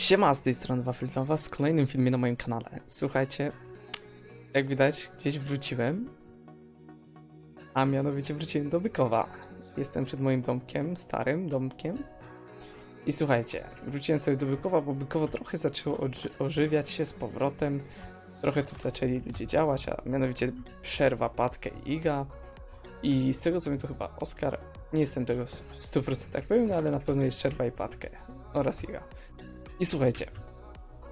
Siema, z tej strony Wafel, witam was kolejnym filmie na moim kanale. Słuchajcie, jak widać, gdzieś wróciłem, a mianowicie wróciłem do Bykowa. Jestem przed moim domkiem, starym domkiem. I słuchajcie, wróciłem sobie do Bykowa, bo Bykowo trochę zaczęło ożywiać się z powrotem. Trochę tu zaczęli ludzie działać, a mianowicie przerwa Patkę i Iga. I z tego co mi to chyba Oskar, nie jestem tego w 100% pewny, ale na pewno jest przerwa i Patkę oraz Iga. I słuchajcie,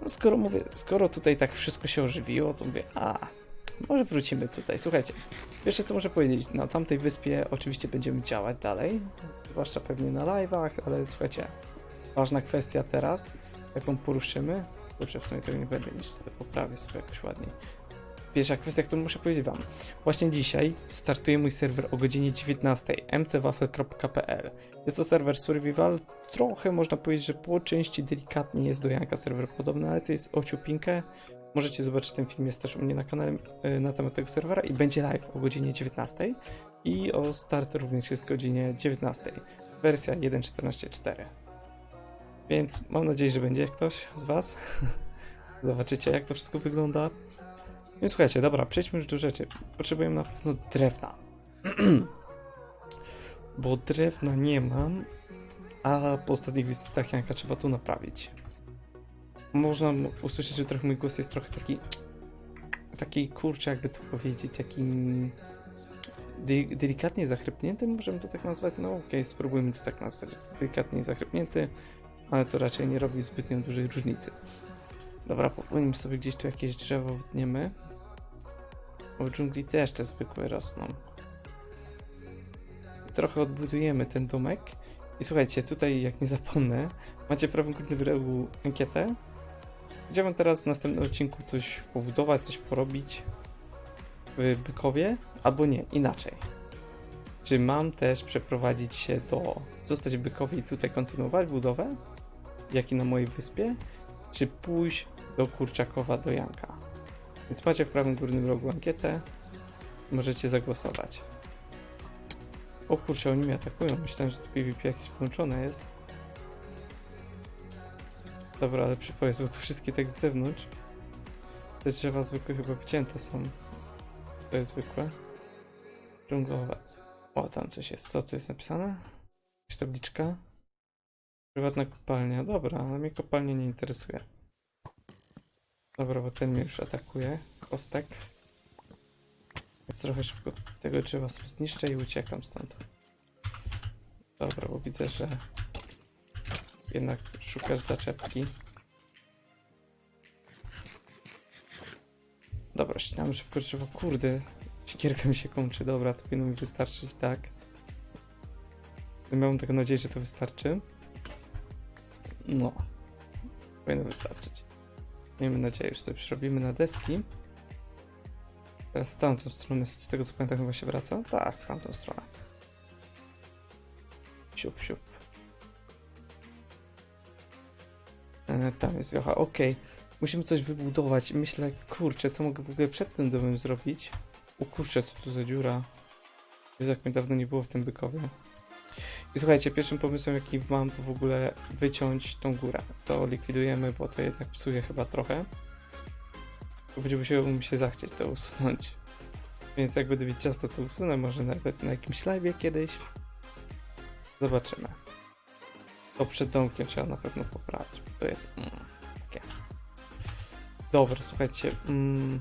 no skoro mówię, skoro tutaj tak wszystko się ożywiło, to mówię, a może wrócimy tutaj. Słuchajcie, pierwsze co muszę powiedzieć, na tamtej wyspie oczywiście będziemy działać dalej, zwłaszcza pewnie na live'ach, ale słuchajcie, ważna kwestia teraz, jaką poruszymy, dobrze, w sumie tego nie będę niż tutaj poprawię sobie jakoś ładniej. Pierwsza kwestia, którą muszę powiedzieć wam. Właśnie dzisiaj startuje mój serwer o godzinie 19 mcwafel.pl. Jest to serwer survival, trochę można powiedzieć, że po części delikatnie jest do Janka serwer podobny, ale to jest o ciupinkę. Możecie zobaczyć ten film, jest też u mnie na kanale y, na temat tego serwera i będzie live o godzinie 19 i o start również jest o godzinie 19. Wersja 1.14.4. Więc mam nadzieję, że będzie ktoś z Was. Zobaczycie, jak to wszystko wygląda. No słuchajcie, dobra, przejdźmy już do rzeczy. Potrzebujemy na pewno drewna. Bo drewna nie mam, a po ostatnich wizytach Janka trzeba to naprawić. Można usłyszeć, że trochę mój głos jest trochę taki. Taki kurczę, jakby to powiedzieć, taki. de- Delikatnie zachrypnięty, możemy to tak nazwać. No okej, spróbujmy to tak nazwać. Delikatnie zachrypnięty, ale to raczej nie robi zbytnio dużej różnicy. Dobra, popłyniemy sobie gdzieś tu jakieś drzewo wtniemy. Bo w dżungli też te zwykłe rosną. Trochę odbudujemy ten domek. I słuchajcie, tutaj jak nie zapomnę, macie w prawym górnym rogu ankietę. Chciałbym teraz w następnym odcinku coś pobudować, coś porobić w Bykowie, albo nie, inaczej. Czy mam też przeprowadzić się do, zostać w Bykowie i tutaj kontynuować budowę, jak i na mojej wyspie, czy pójść do Kurczakowa, do Janka. Więc macie w prawym górnym rogu ankietę, możecie zagłosować. O kurczę, oni mnie atakują. Myślałem, że tu PvP jakieś włączone jest. Dobra, ale przypoję, bo tu wszystkie tak z zewnątrz. Te drzewa zwykłe chyba wcięte są. To jest zwykłe. Dżunglowe. O, tam coś jest. Co tu jest napisane? Jakaś tabliczka? Prywatna kopalnia. Dobra, ale mnie kopalnia nie interesuje. Dobra, bo ten mnie już atakuje. Kostek. Więc trochę szybko tego drzewa sobie zniszczę i uciekam stąd. Dobra, bo widzę, że jednak szukasz zaczepki. Dobra, ścinam szybko drzewo. Kurde, siekierka mi się kończy. Dobra, to powinno mi wystarczyć, tak. Miałem taką nadzieję, że to wystarczy. No. Powinno wystarczyć. Miejmy nadzieję, że sobie przerobimy na deski. Teraz w tamtą stronę, z tego co pamiętam, chyba się wraca. Tak, w tamtą stronę. Siup, siup. E, tam jest wiocha, okej. Musimy coś wybudować myślę, kurczę, co mogę w ogóle przed tym domem zrobić? O kurczę, co tu za dziura. Jezu, jak mnie dawno nie było w tym bykowie. I słuchajcie, pierwszym pomysłem jaki mam to w ogóle wyciąć tą górę. To likwidujemy, bo to jednak psuje chyba trochę. To będzie mi się zachcieć to usunąć. Więc jak będę mieć czas, to usunę, może nawet na jakimś live kiedyś. Zobaczymy. To przed domkiem trzeba na pewno poprawić, to jest mm, takie. Dobra, słuchajcie. Mm,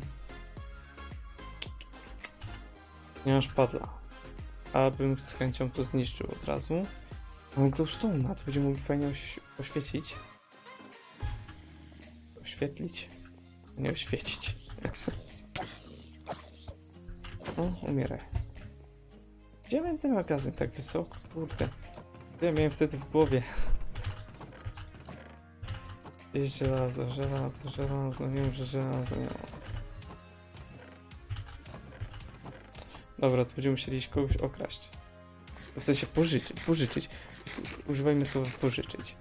nie mam szpadla. A bym z chęcią to zniszczył od razu. Mam glowstone'a, to będziemy mogli fajnie oś oświecić. Oświetlić? Nie oświecić. O, umieraj. Gdzie miałem ten magazyn tak wysoko? Kurde. Ja miałem wtedy w głowie? Jest żelazo, żelazo, żelazo. Nie wiem, że żelazo nie ma. Dobra, to będziemy musieli kogoś okraść. W sensie pożyczyć, pożyczyć. Używajmy słowa pożyczyć.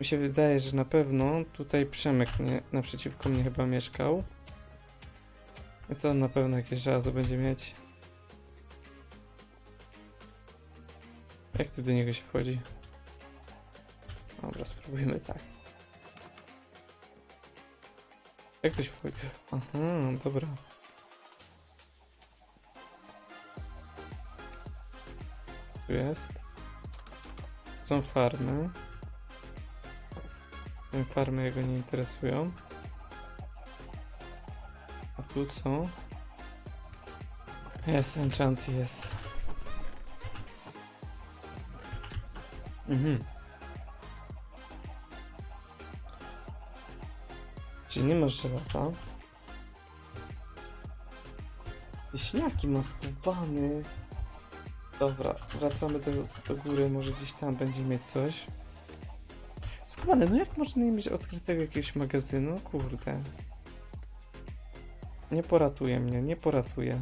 Mi się wydaje, że na pewno tutaj Przemek nie, naprzeciwko mnie chyba mieszkał. Co on na pewno jakieś żelazo będzie mieć? Jak tu do niego się wchodzi? Dobra, spróbujmy tak. Jak ktoś wchodzi? Aha, dobra. Tu jest. Są farmy. Farmy jego nie interesują. A tu co? Jest, enchant jest. Mhm. Czy nie masz żelaza? Wieśniaki maskowany. Dobra, wracamy do, do góry, może gdzieś tam będzie mieć coś. Skubany, no jak można nie mieć odkrytego jakiegoś magazynu? Kurde. Nie poratuje mnie, nie poratuje.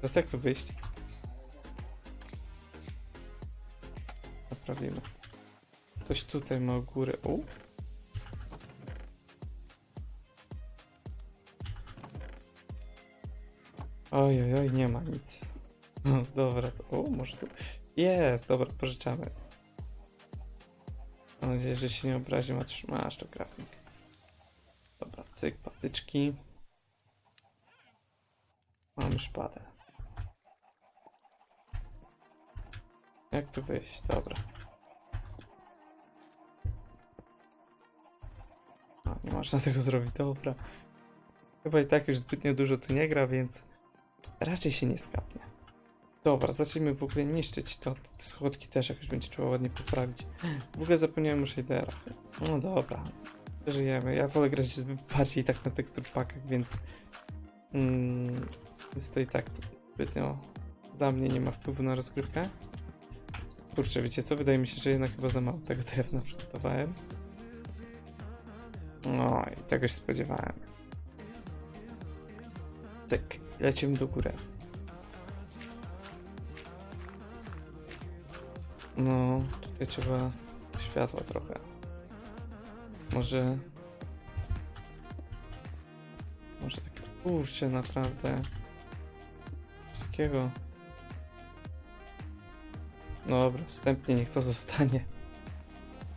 Teraz jak tu wyjść? Naprawimy. Coś tutaj ma u góry. O! Oj, oj, oj, nie ma nic. No, dobra, to, o, może tu... Jest, dobra, pożyczamy. Mam nadzieję, że się nie obrazi, masz, masz to crafting. Dobra, cyk, patyczki. Mamy szpadę. Jak tu wyjść? Dobra. A, nie można tego zrobić, dobra. Chyba i tak już zbytnio dużo tu nie gra, więc raczej się nie skapnie. Dobra, zacznijmy w ogóle niszczyć to. Te schodki też jakoś będzie trzeba ładnie poprawić. W ogóle zapomniałem o shaderach. No dobra, żyjemy. Ja wolę grać bardziej tak na tekstur packach, więc... Mm, więc to i tak zbytnio dla mnie nie ma wpływu na rozgrywkę. Kurczę, wiecie co? Wydaje mi się, że jednak chyba za mało tego drewna przygotowałem. Oj, tego się spodziewałem. Cyk, lecimy do góry. No, tutaj trzeba światła trochę. Może... Może takie... Kurczę, naprawdę. Coś takiego. No dobra, wstępnie niech to zostanie.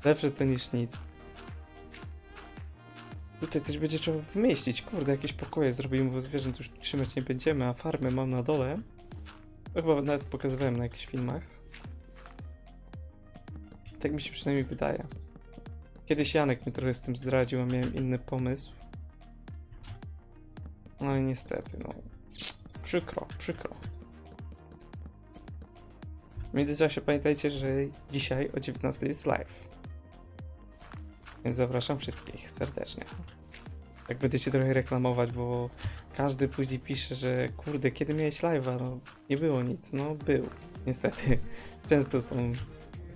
Lepsze to niż nic. Tutaj coś będzie trzeba wymieścić. Kurde, jakieś pokoje zrobimy, bo zwierząt już trzymać nie będziemy, a farmy mam na dole. To chyba nawet pokazywałem na jakichś filmach. Tak mi się przynajmniej wydaje. Kiedyś Janek mnie trochę z tym zdradził, a miałem inny pomysł. No i niestety, no. Przykro, przykro. W międzyczasie pamiętajcie, że dzisiaj o 19 jest live. Więc zapraszam wszystkich serdecznie. Tak będę się trochę reklamować, bo każdy później pisze, że kurde, kiedy miałeś live'a? No, nie było nic. No, był. Niestety. Często są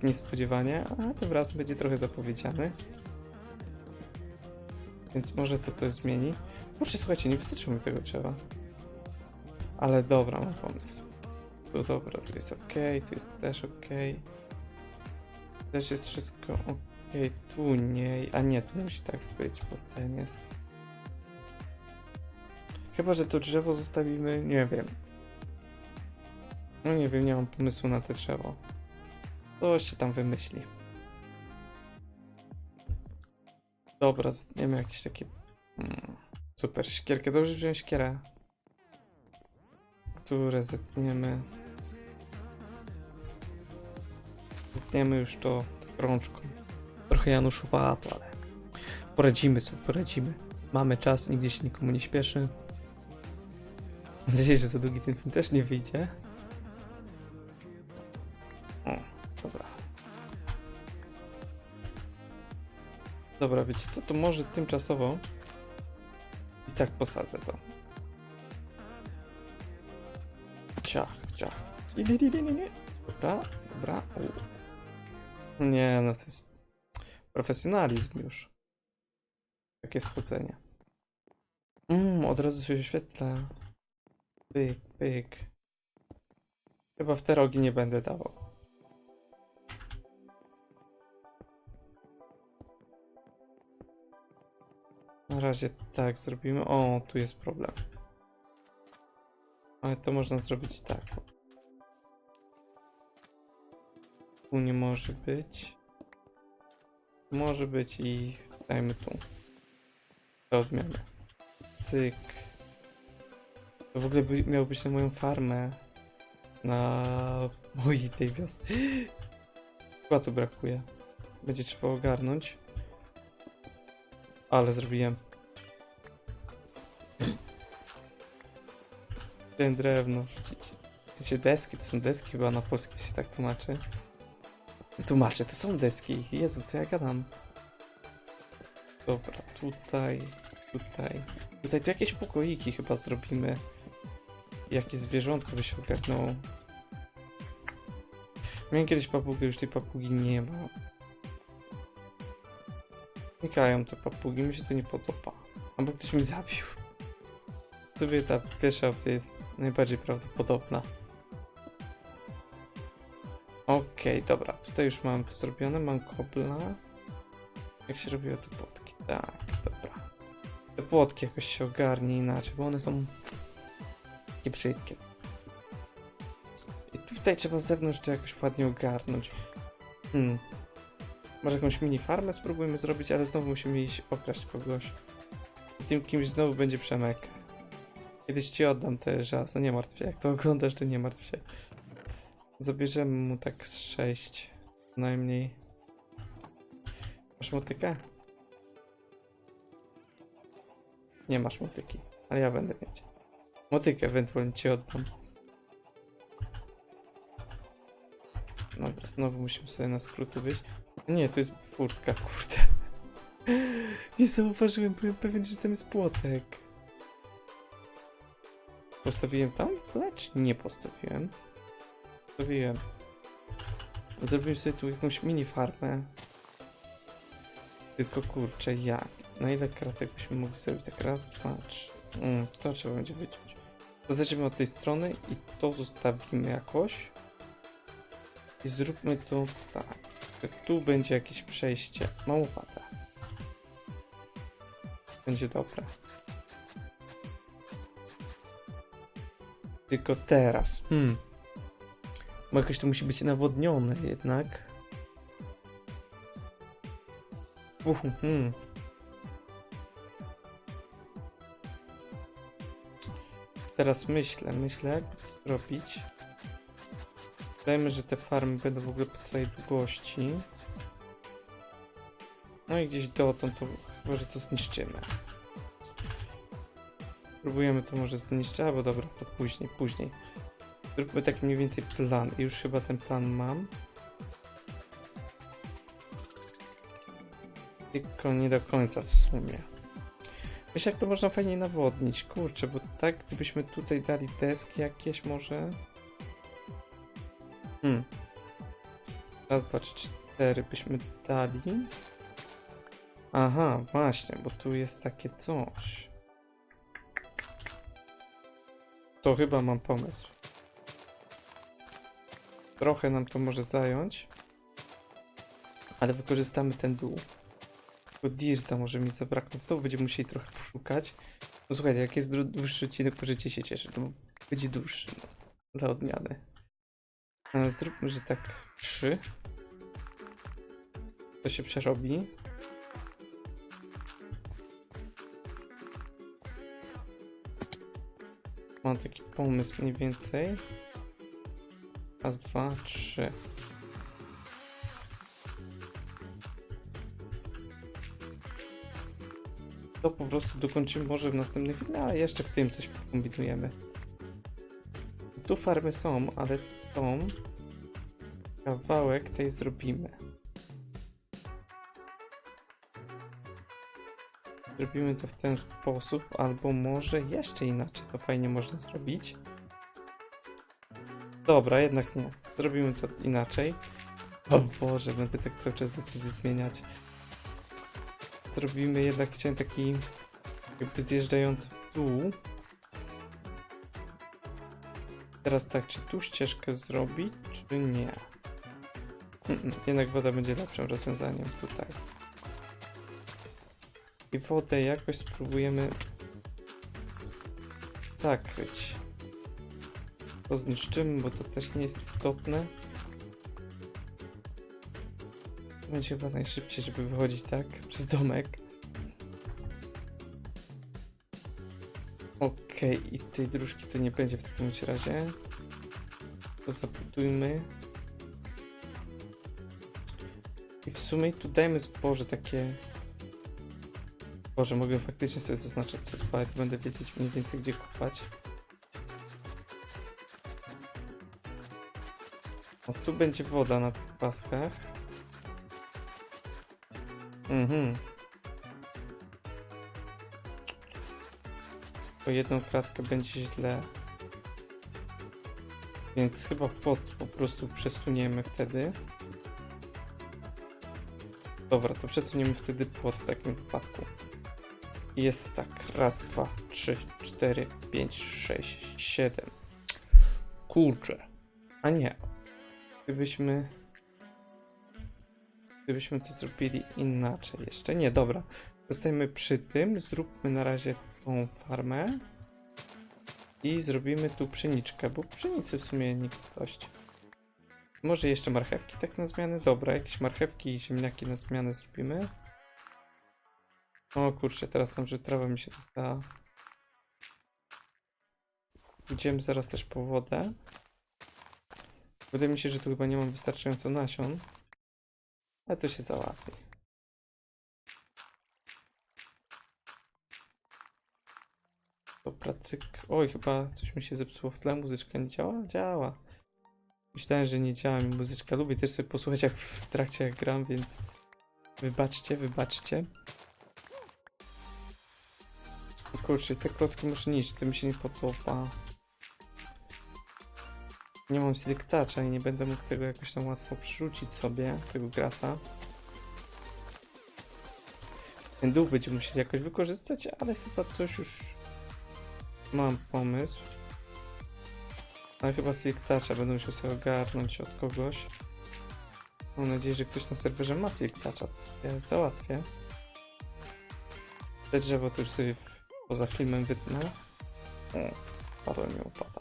niespodziewanie, a tym razem będzie trochę zapowiedziany. Więc może to coś zmieni. Kurczę, słuchajcie, nie wystarczyło mi tego drzewa. Ale dobra, mam pomysł. Tu dobra, tu jest ok, tu jest też ok. Też jest wszystko ok. Tu nie, a nie, tu musi tak być, bo ten jest... Chyba, że to drzewo zostawimy, nie wiem. No nie wiem, nie mam pomysłu na to drzewo. Coś się tam wymyśli. Dobra, zetniemy jakieś takie... Hmm, super, siekierkę. Dobrze wziąłem siekierę. Które zetniemy. Zetniemy już to rączką. Trochę Januszowato, ale poradzimy sobie, poradzimy. Mamy czas, nigdzie się nikomu nie śpieszy. Mam nadzieję, że za długi ten film też nie wyjdzie. Dobra. Dobra, wiecie co, to może tymczasowo i tak posadzę to. Ciach, ciach. Dobra, dobra. Nie, no to jest profesjonalizm już. Takie schodzenie. Mmm, od razu się oświetla. Pyk, pyk. Chyba w te rogi nie będę dawał. Na razie tak zrobimy. O, tu jest problem. Ale to można zrobić tak. Tu nie może być. Może być i dajmy tu. To odmiany. Cyk. To w ogóle by, miało być na moją farmę. Na mojej tej wiosce. Kładu brakuje. Będzie trzeba ogarnąć. Ale zrobiłem. Ten drewno. To się deski, to są deski chyba na polski się tak tłumaczy. Tłumaczę, to są deski. Jezu, co ja gadam. Dobra, tutaj, tutaj. Tutaj tu jakieś pokoiki chyba zrobimy. Jakieś zwierzątko by się ogarnęło. Miałem kiedyś papugę, już tej papugi nie ma. Znikają te papugi, mi się to nie podoba. Albo ktoś mi zabił. Sobie ta pierwsza opcja jest najbardziej prawdopodobna. Okej, dobra. Tutaj już mam to zrobione, mam kobla. Jak się robiło te płotki? Tak, dobra. Te płotki jakoś się ogarnie inaczej, bo one są takie brzydkie. I tutaj trzeba z zewnątrz to jakoś ładnie ogarnąć. Hmm. Może jakąś mini farmę spróbujmy zrobić, ale znowu musimy iść okraść kogoś. I tym kimś znowu będzie Przemek. Kiedyś ci oddam te żazo, nie martw się. Jak to oglądasz, to nie martw się. Zabierzemy mu tak z 6. Najmniej. Masz motykę? Nie masz motyki, ale ja będę mieć. Motykę ewentualnie ci oddam. Dobra, znowu musimy sobie na skróty wyjść. Nie, to jest furtka, kurde. Nie zauważyłem, byłem pewien, że tam jest płotek. Postawiłem tam lecz nie postawiłem. Postawiłem. Zrobiłem sobie tu jakąś mini farmę. Tylko kurczę, jak? Na ile kratek byśmy mogli zrobić? Tak raz, dwa, trzy. Mm, to trzeba będzie wyciąć. To zaczniemy od tej strony i to zostawimy jakoś. I zróbmy to tak. Tu będzie jakieś przejście. Mało wadę. Będzie dobre. Tylko teraz. Hmm. Bo jakoś to musi być nawodnione jednak. Uhu, hmm. Teraz myślę, myślę jak to zrobić. Dajmy, że te farmy będą w ogóle po całej długości. No i gdzieś dotąd to chyba, że to zniszczymy. Próbujemy to może zniszczyć, albo dobra, to później, później. Zróbmy taki mniej więcej plan. I już chyba ten plan mam. Tylko nie do końca w sumie. Myślę, jak to można fajnie nawodnić. Kurczę, bo tak, gdybyśmy tutaj dali deski jakieś może... Hmm. Raz, dwa, trzy, cztery byśmy dali. Aha, właśnie, bo tu jest takie coś. To chyba mam pomysł. Trochę nam to może zająć. Ale wykorzystamy ten dół. Bo dirta może mi zabraknąć. Znowu będziemy musieli trochę poszukać. No słuchajcie, jak jest dłuższy odcinek, możecie się cieszyć. No, będzie dłuższy. No, dla odmiany. E, Zróbmy, że tak trzy. To się przerobi. Mam taki pomysł mniej więcej. Raz, dwa, trzy. To po prostu dokończymy może w następnym filmie, ale jeszcze w tym coś kombinujemy. Tu farmy są, ale tą kawałek tej zrobimy. Zrobimy to w ten sposób, albo może jeszcze inaczej to fajnie można zrobić. Dobra, jednak nie. Zrobimy to inaczej. O Boże, będę tak cały czas decyzję zmieniać. Zrobimy jednak, chciałem taki jakby zjeżdżający w dół. Teraz tak, czy tu ścieżkę zrobić, czy nie? Mm, mm, Jednak woda będzie lepszym rozwiązaniem tutaj. I wodę jakoś spróbujemy zakryć. To zniszczymy, bo to też nie jest istotne. Będzie chyba najszybciej, żeby wychodzić tak przez domek. Okej, i tej dróżki to nie będzie w takim razie. To zabudujmy. I w sumie tu dajmy zboże takie... Boże, mogę faktycznie sobie zaznaczać co dwa, i będę wiedzieć mniej więcej gdzie kopać. O, tu będzie woda na paskach. Mhm. O jedną kratkę będzie źle. Więc chyba pod po prostu przesuniemy wtedy. Dobra, to przesuniemy wtedy płot w takim wypadku. Jest tak. Raz, dwa, trzy, cztery, pięć, sześć, siedem. Kurczę. A nie. Gdybyśmy... Gdybyśmy to zrobili inaczej jeszcze. Nie, dobra. Zostajemy przy tym. Zróbmy na razie tą farmę. I zrobimy tu pszeniczkę, bo pszenicy w sumie nie dość. Może jeszcze marchewki tak na zmianę? Dobra, jakieś marchewki i ziemniaki na zmianę zrobimy. O kurczę, teraz tam, że trawa mi się dostała. Idziemy zaraz też po wodę. Wydaje mi się, że tu chyba nie mam wystarczająco nasion. Ale to się załatwi. Dobra, cyk. Oj, chyba coś mi się zepsuło w tle. Muzyczka nie działa? Działa. Myślałem, że nie działa mi muzyczka. Lubię też sobie posłuchać jak w trakcie jak gram, więc wybaczcie, wybaczcie. Kurczę, te klocki muszę niszczyć, to mi się nie podoba. Nie mam siliktacza i nie będę mógł tego jakoś tam łatwo przerzucić sobie, tego grasa. Ten dół będziemy musieli jakoś wykorzystać, ale chyba coś już mam pomysł. Ale chyba siliktacza będę musiał sobie ogarnąć od kogoś. Mam nadzieję, że ktoś na serwerze ma siliktacza, to sobie załatwię. Te drzewo to już sobie poza filmem wytnę. O, padła mi upada.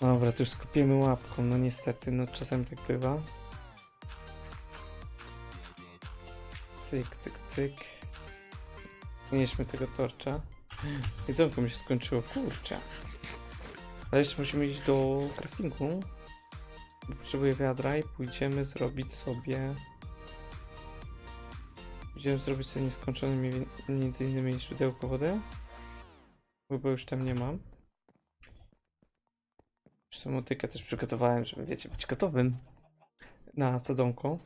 Dobra, to już skupiemy łapką, no niestety, no czasem tak bywa. Cyk, cyk, cyk. Nieśmy tego torcza. Jedzonko mi się skończyło, kurczę. Ale jeszcze musimy iść do craftingu. Potrzebuję wiadra i pójdziemy zrobić sobie... Pójdziemy zrobić sobie nieskończone mi- między innymi źródełko wody. Bo już tam nie mam. Samotykę też przygotowałem, żeby wiecie, być gotowym na sadzonko.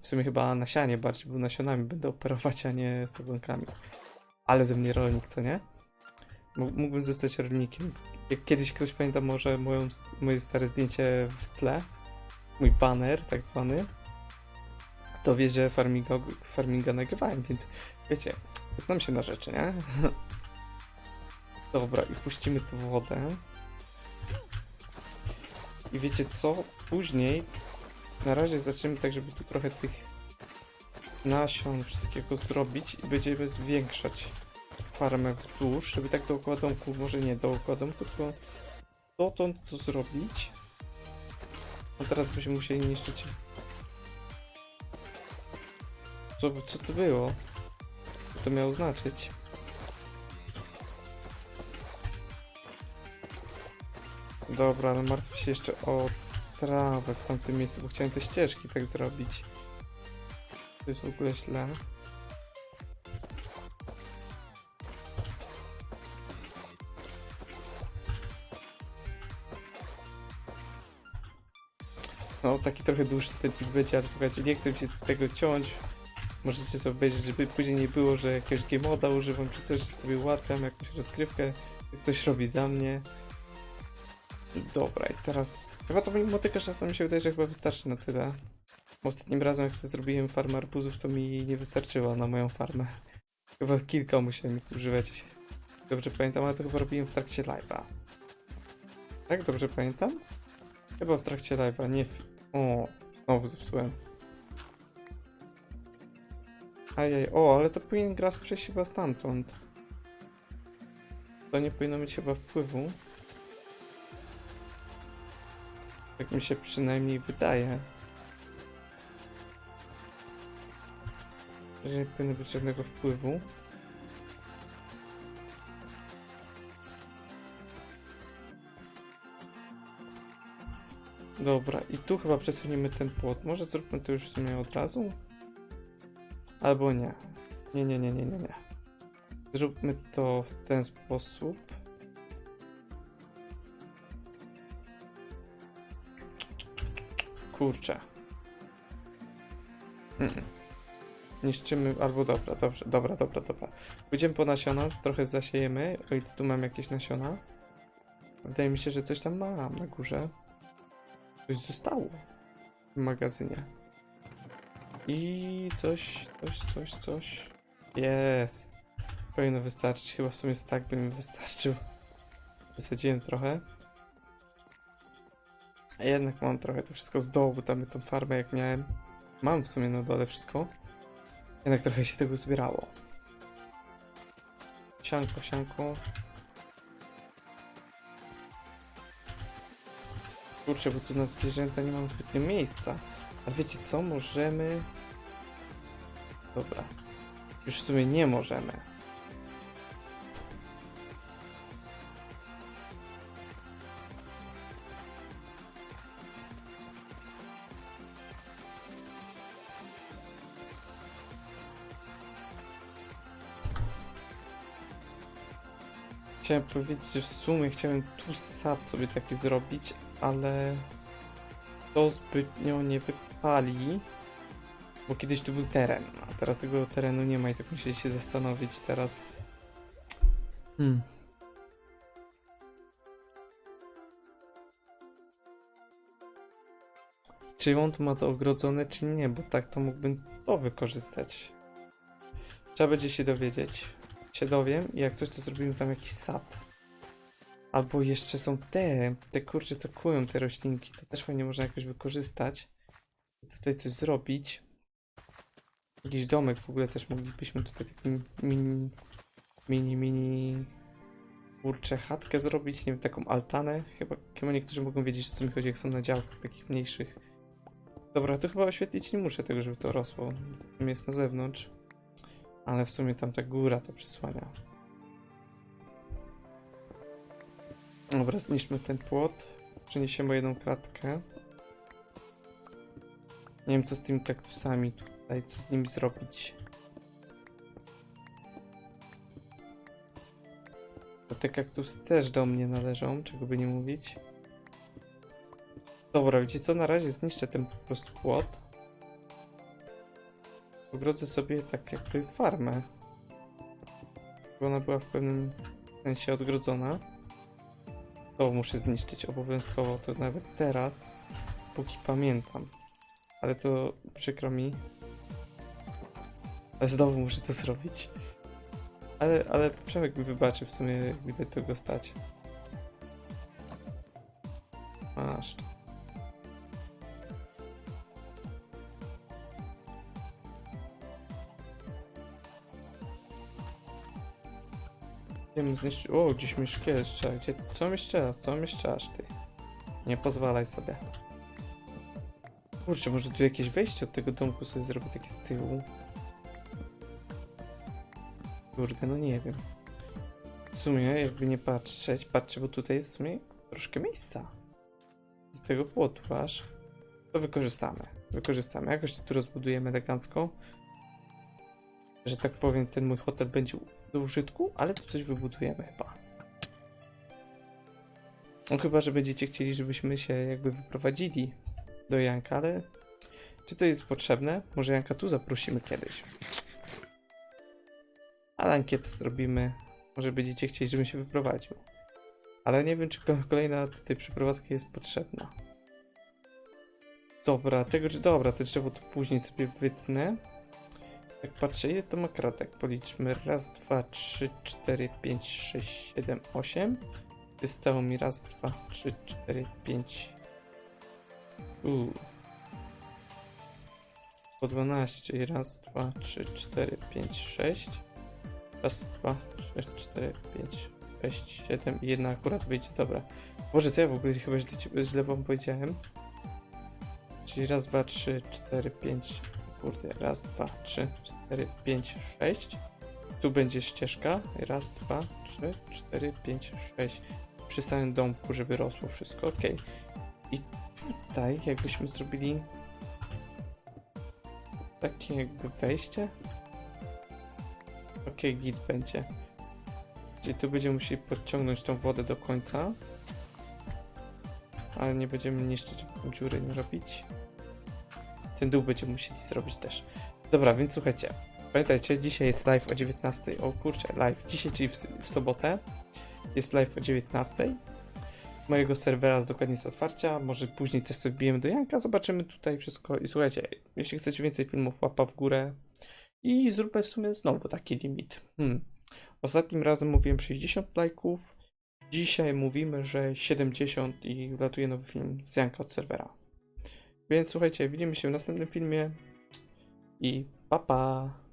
W sumie chyba na sianie bardziej, bo nasionami będę operować, a nie sadzonkami. Ale ze mnie rolnik, co nie? Mó- Mógłbym zostać rolnikiem. Jak kiedyś ktoś pamięta może moją, moje stare zdjęcie w tle, mój banner tak zwany, to wie, że farminga, farminga nagrywałem, więc wiecie, znam się na rzeczy, nie? Dobra, i puścimy tu wodę. I wiecie co? Później na razie zaczniemy tak, żeby tu trochę tych nasion wszystkiego zrobić i będziemy zwiększać farmę wzdłuż, żeby tak dookoła domku, może nie dookoła domku, tylko dotąd to zrobić. A teraz byśmy musieli niszczyć. Co, co to było? Co to miało znaczyć? Dobra, ale martwię się jeszcze o trawę w tamtym miejscu, bo chciałem te ścieżki tak zrobić. To jest w ogóle źle. No, taki trochę dłuższy ten film będzie, ale słuchajcie, nie chcę się tego ciąć. Możecie sobie obejrzeć, żeby później nie było, że jakiegoś game moda używam, czy coś sobie ułatwiam, jakąś rozgrywkę, ktoś robi za mnie. Dobra, i teraz... Chyba to motyka czasem mi się wydaje, że chyba wystarczy na tyle. Ostatnim razem, jak sobie zrobiłem farmę arbuzów, to mi nie wystarczyła na moją farmę. Chyba kilka musiałem używać. Dobrze pamiętam, ale to chyba robiłem w trakcie live'a. Tak? Dobrze pamiętam? Chyba w trakcie live'a, nie w... O, znowu zepsułem. Ajaj, o, ale to powinien gras przejść chyba stamtąd. To nie powinno mieć chyba wpływu. Tak mi się przynajmniej wydaje. że nie powinno być żadnego wpływu. Dobra, i tu chyba przesuniemy ten płot. Może zróbmy to już w sumie od razu? Albo nie. Nie, nie, nie, nie, nie, nie. Zróbmy to w ten sposób. Kurczę. Mm -mm. Niszczymy, albo dobra, dobrze, dobra, dobra, dobra. Pójdziemy po nasiona, trochę zasiejemy, o tu mam jakieś nasiona. Wydaje mi się, że coś tam mam na górze. Coś zostało w magazynie. I coś, coś, coś, coś. Jest. Powinno wystarczyć. Chyba w sumie tak by mi wystarczył. Wysadziłem trochę. A jednak mam trochę to wszystko z dołu, tam tą farmę jak miałem. Mam w sumie na dole wszystko. Jednak trochę się tego zbierało. Sianko, sianko. Kurczę, bo tu na zwierzęta nie mam zbytnio miejsca. A wiecie co? Możemy... Dobra. Już w sumie nie możemy. Chciałem powiedzieć, że w sumie chciałem tu sad sobie taki zrobić, ale to zbytnio nie wypali, bo kiedyś tu był teren, a teraz tego terenu nie ma i tak musieli się zastanowić teraz. Hmm. Czy on tu ma to ogrodzone, czy nie, bo tak to mógłbym to wykorzystać. Trzeba będzie się dowiedzieć. Się dowiem i jak coś to zrobimy tam jakiś sad. Albo jeszcze są te, te kurcze co kują te roślinki. To też fajnie można jakoś wykorzystać. Tutaj coś zrobić. Jakiś domek w ogóle też moglibyśmy tutaj taki mini, mini, mini kurczę chatkę zrobić, nie wiem, taką altanę. Chyba, chyba niektórzy mogą wiedzieć o co mi chodzi, jak są na działkach takich mniejszych. Dobra, to chyba oświetlić nie muszę tego, żeby to rosło. Jest na zewnątrz. Ale w sumie tam ta góra to przysłania. Dobra, zniszczmy ten płot. Przeniesiemy jedną kratkę. Nie wiem co z tymi kaktusami tutaj, co z nimi zrobić. Bo te kaktusy też do mnie należą, czego by nie mówić. Dobra, wiecie co, na razie zniszczę ten po prostu płot. Ogrodzę sobie tak jakby farmę. Bo ona była w pewnym sensie odgrodzona. To muszę zniszczyć obowiązkowo, to nawet teraz, póki pamiętam. Ale to przykro mi. Ale znowu muszę to zrobić. Ale, ale Przemek mi wybaczy w sumie, jak widać to go stać. Zniszczy... O, gdzieś mi strzela. Gdzie... Co mi? Co mi ty? Nie pozwalaj sobie. Kurczę, może tu jakieś wejście od tego domku sobie zrobię takie z tyłu. Kurde, no nie wiem. W sumie, jakby nie patrzeć, patrzę, bo tutaj jest w sumie troszkę miejsca. Do tego płotu aż. To wykorzystamy. Wykorzystamy. Jakoś tu rozbudujemy elegancko. Że tak powiem, ten mój hotel będzie do użytku, ale tu coś wybudujemy chyba. No chyba, że będziecie chcieli, żebyśmy się jakby wyprowadzili do Janka, ale czy to jest potrzebne? Może Janka tu zaprosimy kiedyś. Ale ankietę zrobimy. Może będziecie chcieli, żebym się wyprowadził. Ale nie wiem, czy ko- kolejna tutaj przeprowadzka jest potrzebna. Dobra, tego, że dobra, to drzewo to później sobie wytnę. Jak patrzę, ile to ma kratek? Policzmy. Raz, dwa, trzy, cztery, pięć, sześć, siedem, osiem. Wystało mi raz, dwa, trzy, cztery, pięć. Uuu. Po 12. I raz, dwa, trzy, cztery, pięć, sześć. Raz, dwa, trzy, cztery, pięć, sześć, siedem. I jedna akurat wyjdzie. Dobra. Boże, co ja w ogóle chyba źle, źle wam powiedziałem. Czyli raz, dwa, trzy, cztery, pięć. Kurde, raz, dwa, trzy, cztery, pięć, sześć. Tu będzie ścieżka. Raz, dwa, trzy, cztery, pięć, sześć. Przy samym domku, żeby rosło wszystko. Ok. I tutaj jakbyśmy zrobili takie jakby wejście. Okej, git będzie. Czyli tu będziemy musieli podciągnąć tą wodę do końca. Ale nie będziemy niszczyć dziury, nie robić. Ten dół będziemy musieli zrobić też. Dobra, więc słuchajcie. Pamiętajcie, dzisiaj jest live o 19. O kurczę, live. Dzisiaj, czyli w, w sobotę. Jest live o 19. Mojego serwera z dokładnie z otwarcia. Może później też sobie wbijemy do Janka. Zobaczymy tutaj wszystko. I słuchajcie, jeśli chcecie więcej filmów, łapa w górę. I zróbmy w sumie znowu taki limit. Hmm. Ostatnim razem mówiłem 60 lajków. Dzisiaj mówimy, że 70 i wlatuje nowy film z Janka od serwera. Więc słuchajcie, widzimy się w następnym filmie i pa pa!